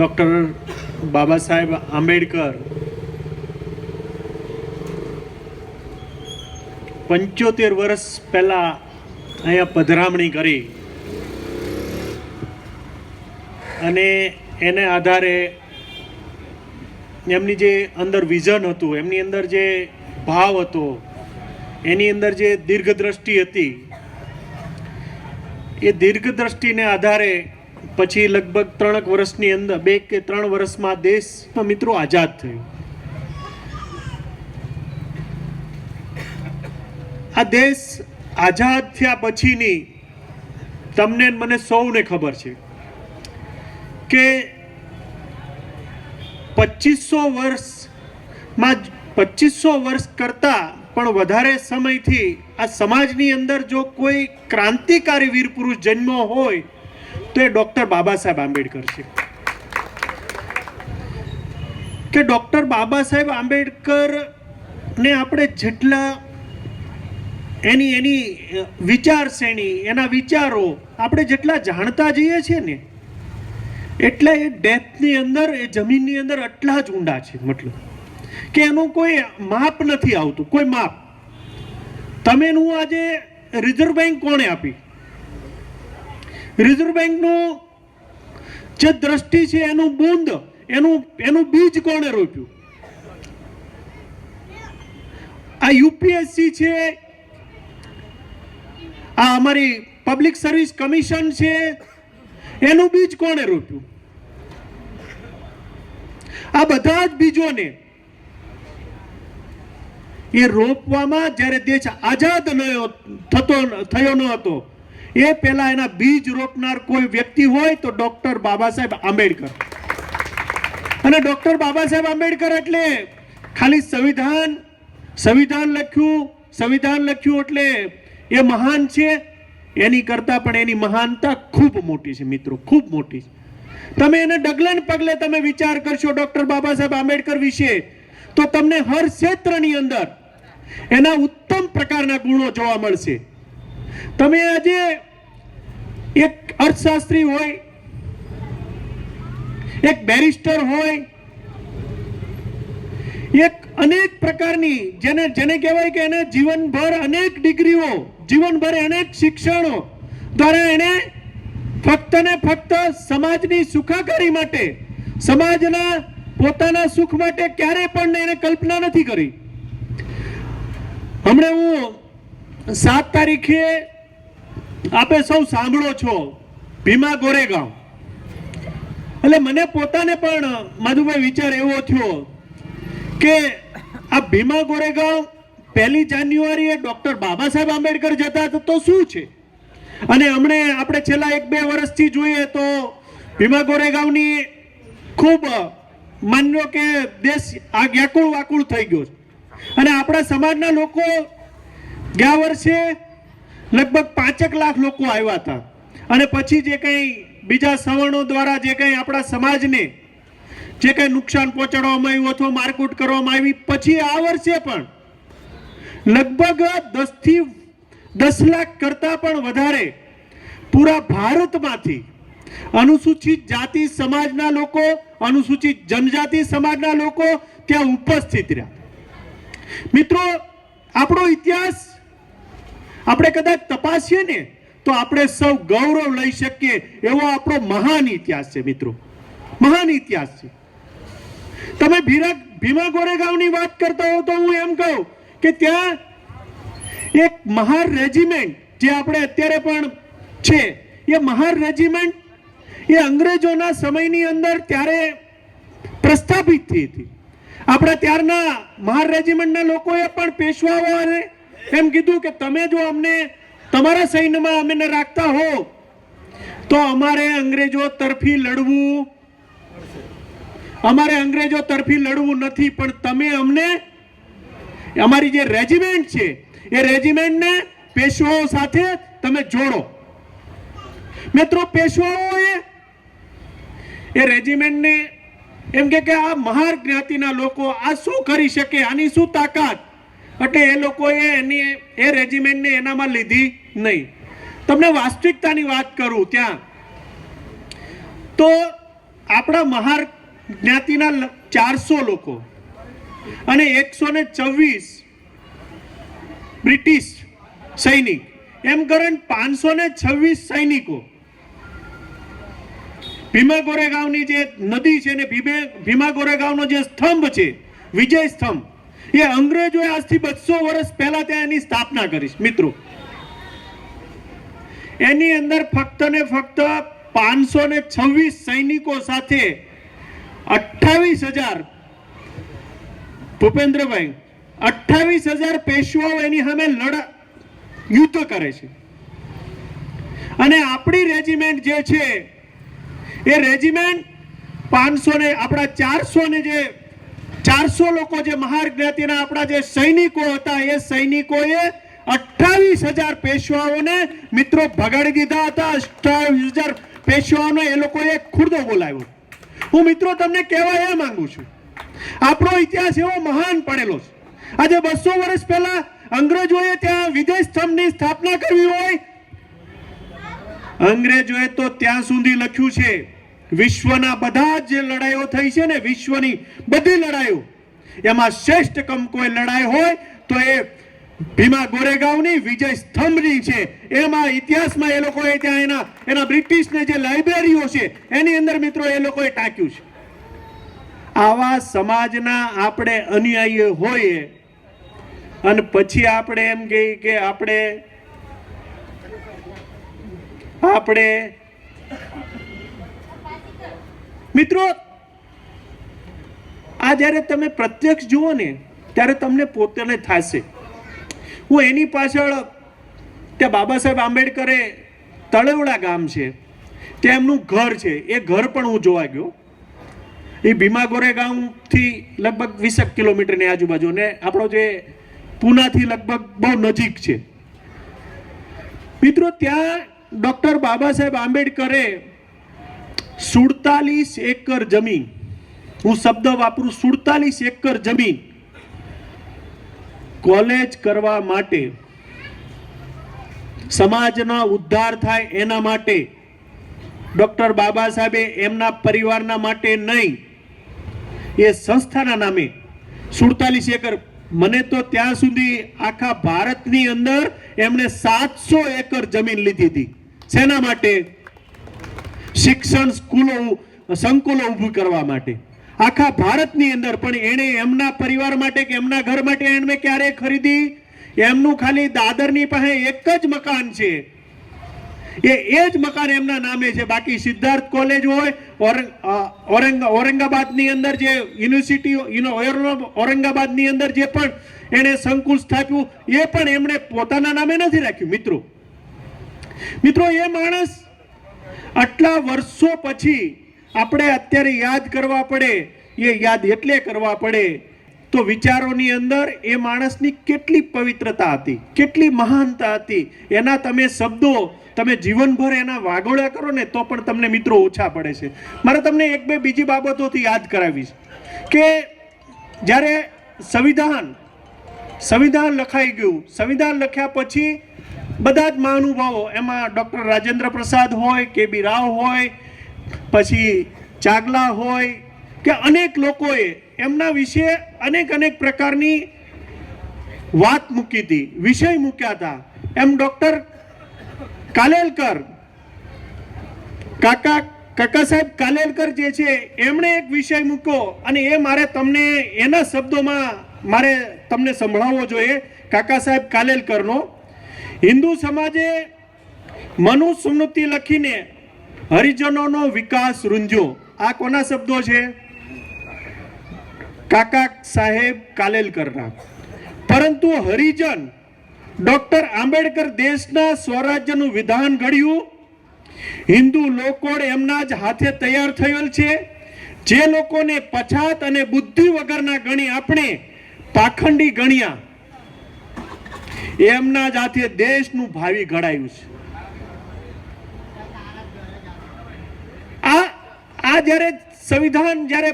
Doctor Baba Saheb Ambedkar પંચોતેર વર્ષ પહેલાં અહીંયા પધરામણી કરી અને એને આધારે એમની જે અંદર વિઝન હતું, એમની અંદર જે ભાવ હતો, એની અંદર જે દીર્ઘદ્રષ્ટિ હતી, એ દીર્ઘદ્રષ્ટિને આધારે પછી લગભગ ત્રણક વર્ષની અંદર, બે કે ત્રણ વર્ષમાં દેશ મિત્રો આઝાદ થયો. આ દેશ આઝાદ થયા પછીની તમને મને સૌને ખબર છે કે પચીસો વર્ષમાં પચીસો વર્ષ કરતાં પણ વધારે સમયથી આ સમાજની અંદર જો કોઈ ક્રાંતિકારી વીર પુરુષ જન્મ્યો હોય તો એ ડૉક્ટર બાબા સાહેબ આંબેડકર છે. કે ડૉક્ટર બાબા સાહેબ આંબેડકરને આપણે જેટલા એની એની વિચારશ્રેણી એના વિચારો આપણે જેટલા જાણતા જઈએ છીએ ને, એટલે એ ડેથની અંદર, એ જમીનની અંદર આટલા જ ઊંડા છે મતલબ. કે એનું કોઈ માપ નથી આવતું, કોઈ માપ. તમે એનું આજે રિઝર્વ બેંક કોણે આપી? રિઝર્વ બેંકનું જે દ્રષ્ટિ છે એનું બુંદ, એનું એનું બીજ કોણે રોપ્યું? આ યુપીએસસી છે, આ અમારી પબ્લિક સર્વિસ કમિશન છે, એનું બીજ કોણે રોપ્યું? આ બધા જ બીજોને એ રોપવામાં જ્યારે દેશ આઝાદ થતો થયો ન હતો એ પહેલા એના બીજ રોપનાર કોઈ વ્યક્તિ હોય તો ડોક્ટર બાબા સાહેબ આંબેડકર. અને ડોક્ટર બાબા સાહેબ આંબેડકર એટલે ખાલી સંવિધાન સંવિધાન લખ્યું સંવિધાન લખ્યું એટલે એ મહાન છે. એની કરતાં પણ એની મહાનતા ખૂબ મોટી છે મિત્રો, ખૂબ મોટી છે. તમે એને ડગલે પગલે તમે વિચાર કરશો ડોક્ટર બાબા સાહેબ આંબેડકર વિશે, તો તમને હર ક્ષેત્રની અંદર એના ઉત્તમ પ્રકારના ગુણો જોવા મળશે. તમે આજે એક અર્થશાસ્ત્રી હોય, એક બેરિસ્ટર હોય, એક અનેક પ્રકારની જેને જેને કહેવાય કે એને જીવનભર અનેક ડિગ્રીઓ, જીવનભર અનેક શિક્ષણો દ્વારા એને ફક્ત ને ફક્ત સમાજની સુખાકારી માટે, સમાજના પોતાના સુખ માટે ક્યારે પણ એને કલ્પના નથી કરી. હમણાં હું સાત તારીખે આપે સૌ સાંભળો છો, ભીમા ગોરેગાંવ. એટલે મને પોતાને પણ, માધુભાઈ, વિચાર એવો થયો કે આ ભીમા ગોરેગાંવ પહેલી જાન્યુઆરીએ ડોક્ટર બાબા સાહેબ આંબેડકર જતા હતા, તો શું છે? અને હમણે આપણે છેલ્લા એક બે વર્ષથી જોઈએ તો ભીમા ગોરેગાંવની ખૂબ માન્યો કે દેશ આ વ્યાકુળ વાકુળ થઈ ગયો છે. અને આપણા સમાજના લોકો ગયા વર્ષે લગભગ પાંચેક લાખ લોકો આવ્યા હતા. અને પછી જે કંઈ બીજા સવર્ણો દ્વારા જે કંઈ આપણા સમાજને જે કંઈ નુકસાન પહોંચાડવામાં આવ્યું અથવા મારકૂટ કરવામાં આવી, પછી આ વર્ષે પણ લગભગ દસથી દસ લાખ કરતાં પણ વધારે પૂરા ભારતમાંથી અનુસૂચિત જાતિ સમાજના લોકો, અનુસૂચિત જનજાતિ સમાજના લોકો ત્યાં ઉપસ્થિત રહ્યા. મિત્રો, આપણો ઇતિહાસ આપણે કદાચ તપાસીએ ને, તો આપણે સૌ ગૌરવ લઈ શકીએ એવો આપણો મહાન ઇતિહાસ છે મિત્રો. મહાન ઇતિહાસ છે. તમે ભીરા, ભીમા ગોરેગાંવની વાત કરતા હો તો હું એમ કહું કે ત્યાં એક મહાર રેજિમેન્ટ જે આપણે અત્યારે પણ છે, એ મહાર રેજિમેન્ટ એ અંગ્રેજોના સમયની અંદર ત્યારે પ્રસ્થાપિત થઈ હતી. આપણા ત્યારના મહાર રેજિમેન્ટના લોકોએ પણ પેશવાઓને એમ કીધું કે તમે જો અમને તમારા સૈન્યમાં અમને રાખતા હો, તો અમારે અંગ્રેજો તરફી લડવું. અમારે અંગ્રેજો તરફી લડવું નથી, પણ તમે અમને અમારી જે રેજિમેન્ટ છે, એ રેજિમેન્ટને પેશવાઓ સાથે તમે જોડો. મિત્રો, પેશવાઓએ એ રેજિમેન્ટને એમ કે આ મહાર જ્ઞાતિના લોકો આ શું કરી શકે? આની શું તાકાત? એટલે એ લોકોએ એની, એ રેજિમેન્ટને એનામાં લીધી નહીં. તમને વાસ્તવિકતાની વાત કરું ત્યાં. તો આપણા મહાર જ્ઞાતિના ચારસો લોકો અને એકસો ને છવ્વીસ બ્રિટિશ સૈનિક. એમ કરીને પાંચસો ને છવ્વીસ સૈનિકો. ભીમા ગોરેગાંવની જે નદી છે ને ભીમે, ભીમા ગોરેગાંવનો જે સ્તંભ છે, વિજય સ્તંભ એ અંગ્રેજોએ આજથી બસો વર્ષ પહેલા ત્યાં એની સ્થાપના કરી મિત્રો, એની અંદર ફક્ત ને ફક્ત પાંચસો ને છવ્વીસ સૈનિકો સાથે અઠ્ઠાવીસ હજાર ભૂપેન્દ્રભાઈ, અઠ્ઠાવીસ હજાર પેશવાઓ એની સામે લડા, યુદ્ધ કરે છે. અને આપણી રેજિમેન્ટ જે છે, એ રેજિમેન્ટ પાંચસો ને, આપણા ચારસો ને જે ચારસો લોકો જે મહાર જ્ઞાતિના આપણા જે સૈનિકો હતા, એ સૈનિકોએ અઠ્ઠાવીસ હજાર પેશવાઓને મિત્રો ભગાડી દીધા હતા. અઠાવીસ હજાર પેશવાઓને એ લોકોએ ખુરદો બોલાવ્યો. હું મિત્રો તમને કહેવા એ માંગુ છું, આપણો ઇતિહાસ એવો મહાન પડેલો છે. આજે બસો વર્ષ પહેલા અંગ્રેજોએ ત્યાં વિજય સ્તંભની સ્થાપના કરવી હોય. અંગ્રેજોએ તો ત્યાં સુધી લખ્યું છે વિશ્વના બધા જ લડાઈઓ થઈ છે ને, વિશ્વની બધી લડાઈઓ, એમાં શ્રેષ્ઠ કમ કોઈ લડાઈ હોય તો એ ભીમા ગોરેગાંવની વિજય સ્તંભની છે. એમાં ઇતિહાસમાં એ લોકોએ ત્યાં એના એના બ્રિટિશને જે લાઇબ્રેરીઓ છે, એની અંદર મિત્રો એ લોકોએ ટાંક્યું છે. આવા સમાજના આપણે અન્યાયી હોઈએ, અને પછી આપણે એમ કહીએ કે આપણે આપણે મિત્રો, આ જ્યારે તમે પ્રત્યક્ષ જુઓ ને, ત્યારે તમને પોતાને થશે. હું એની પાછળ ત્યાં બાબા સાહેબ આંબેડકરે તળેવડા ગામ છે, ત્યાં એમનું ઘર છે. એ ઘર પણ હું જોવા ગયો. એ ભીમા ગોરેગાંવથી લગભગ વીસેક કિલોમીટરની આજુબાજુ ને આપણો જે પૂનાથી લગભગ બહુ નજીક છે. મિત્રો, ત્યાં ડૉક્ટર બાબા સાહેબ આંબેડકરે સુડતાલીસ એકર જમીન. હું શબ્દ વાપરું, સુડતાલીસ એકર જમીન કોલેજ કરવા માટે, સમાજનો ઉદ્ધાર થાય એના માટે, ડોક્ટર બાબા સાહેબે એમના પરિવારના માટે નહીં, એ સંસ્થાના નામે સુડતાલીસ એકર. મને તો ત્યાં સુધી આખા ભારતની અંદર એમણે સાતસો એકર જમીન લીધી હતી. શેના માટે? શિક્ષણ સ્કૂલો સંકુલો ઊભું કરવા માટે. આખા ભારતની અંદર પણ એણે એમના પરિવાર માટે કે એમના ઘર માટે એમણે ક્યારે ખરીદી? એમનું ખાલી દાદરની પાસે એક જ મકાન છે. એ એ જ મકાન એમના નામે છે. બાકી સિદ્ધાર્થ કોલેજ હોય ઓરંગ, ઔરંગાબાદની અંદર જે યુનિવર્સિટી, યુનો ઔર- ઔરંગાબાદની અંદર જે પણ એણે સંકુલ સ્થાપ્યું, એ પણ એમણે પોતાના નામે નથી રાખ્યું, મિત્રો. મિત્રો, એ માણસ આટલા વર્ષો પછી આપણે અત્યારે યાદ કરવા પડે, એ યાદ એટલે કરવા પડે, તો વિચારોની અંદર એ માણસની કેટલી પવિત્રતા હતી, કેટલી મહાનતા હતી. એના તમે શબ્દો, તમે જીવનભર એના વાગોળ્યા કરો ને, તો પણ તમને મિત્રો ઓછા પડે છે. મારે તમને એક બે બીજી બાબતોથી યાદ કરાવીશ કે જ્યારે સંવિધાન સંવિધાન લખાઈ ગયું, સંવિધાન લખ્યા પછી બધા જ મહાનુભાવો, એમાં ડૉક્ટર રાજેન્દ્ર પ્રસાદ હોય કે બી રાવ હોય, પછી ચાગલા હોય, કે અનેક લોકોએ એમના વિશે અનેક અનેક પ્રકારની વાત મૂકી હતી, વિષય મૂક્યા હતા. એમ ડૉક્ટર કાલેલકર, કાકા કાકા સાહેબ કાલેલકર જે છે, એમણે એક વિષય મૂક્યો, અને એ મારે તમને એના શબ્દોમાં મારે તમને સંભળાવવો જોઈએ, કાકા સાહેબ કાલેલકરનો. હિન્દુ સમાજે મનુસ્મૃતિ લખીને હરિજનોનો વિકાસ રૂંધ્યો. આ કોના શબ્દો છે? કાકા સાહેબ કાલેલકરના. પરંતુ હરિજન ડોક્ટર આંબેડકર દેશના સ્વરાજ્યનું વિધાન ઘડ્યું. હિન્દુ લોકોડ એમના જ હાથે તૈયાર થયેલ છે. જે લોકોને પછાત અને બુદ્ધિ વગરના ગણી આપણે પાખંડી ગણ્યા. એમના જ હાથે દેશનું ભાવિ ઘડાયું છે. આ આ જ્યારે સંવિધાન જ્યારે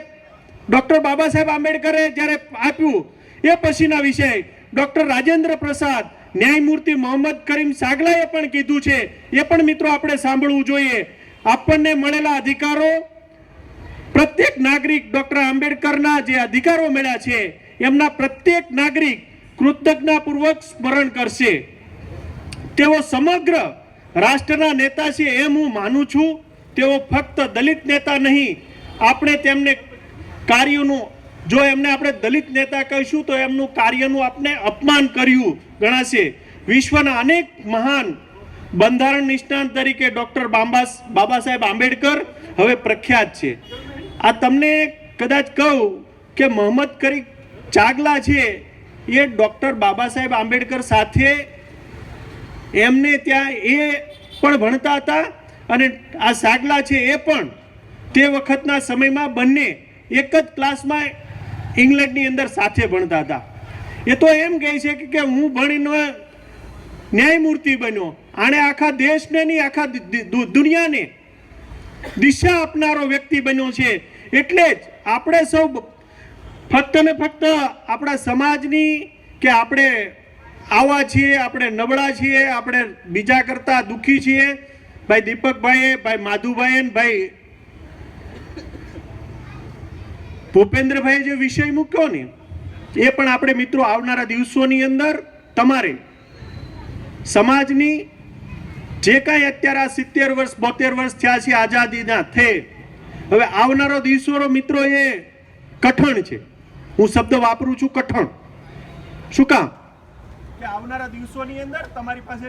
ડોક્ટર બાબા સાહેબ આંબેડકરે જ્યારે આપ્યું, એ પછીના વિષય ડોક્ટર રાજેન્દ્ર પ્રસાદ, ન્યાયમૂર્તિ મોહમ્મદ કરીમ સાગલાએ પણ કીધું છે. એ પણ મિત્રો આપણે સાંભળવું જોઈએ. આપણને મળેલા અધિકારો, પ્રત્યેક નાગરિક ડોક્ટર આંબેડકરના જે અધિકારો મળ્યા છે, એમના પ્રત્યેક નાગરિક કૃતજ્ઞતાપૂર્વક સ્મરણ કરશે. તેઓ સમગ્ર રાષ્ટ્રના નેતા છે એમ હું માનું છું. તેઓ ફક્ત દલિત નેતા નહીં, આપણે તેમને કાર્યનું, જો એમને આપણે દલિત નેતા કહીશું તો એમનું કાર્યનું આપણે અપમાન કર્યું, ગણાશે. વિશ્વના અનેક મહાન બંધારણ નિષ્ણાંત તરીકે ડૉક્ટર બાંબા બાબા સાહેબ આંબેડકર હવે પ્રખ્યાત છે. આ તમને કદાચ કહું કે મોહમ્મદ કરી ચાગલા છે એ ડૉક્ટર બાબા સાહેબ આંબેડકર સાથે એમને ત્યાં એ પણ ભણતા હતા અને આ સાગલા છે એ પણ તે વખતના સમયમાં બંને એક જ ક્લાસમાં ઇંગ્લેન્ડની અંદર સાથે ભણતા હતા. એ તો એમ કહે છે કે- હું ભણીને ન્યાયમૂર્તિ બન્યો. આણે આખા દેશને નહીં, આખા દુનિયાને દિશા આપનારો વ્યક્તિ બન્યો છે. એટલે જ આપણે સૌ ફક્ત ને ફક્ત આપણા સમાજની કે આપણે આવા છીએ, આપણે નબળા છીએ, આપણે બીજા કરતા દુઃખી છીએ. ભાઈ દીપકભાઈએ, ભાઈ માધુભાઈએ ભાઈ ભૂપેન્દ્રભાઈએ જે વિષય મૂક્યો ને, એ પણ આપણે મિત્રો આવનારા દિવસોની અંદર તમારે સમાજની જે કાંઈ અત્યારે આ સિત્તેર વર્ષ, બોતેર વર્ષ થયા છે, આઝાદીના, થે. હવે આવનારો દિવસો મિત્રો એ કઠણ છે. હું શબ્દ વાપરું છું કઠણ. શું કામ? કે આવનારા દિવસોની અંદર તમારી પાસે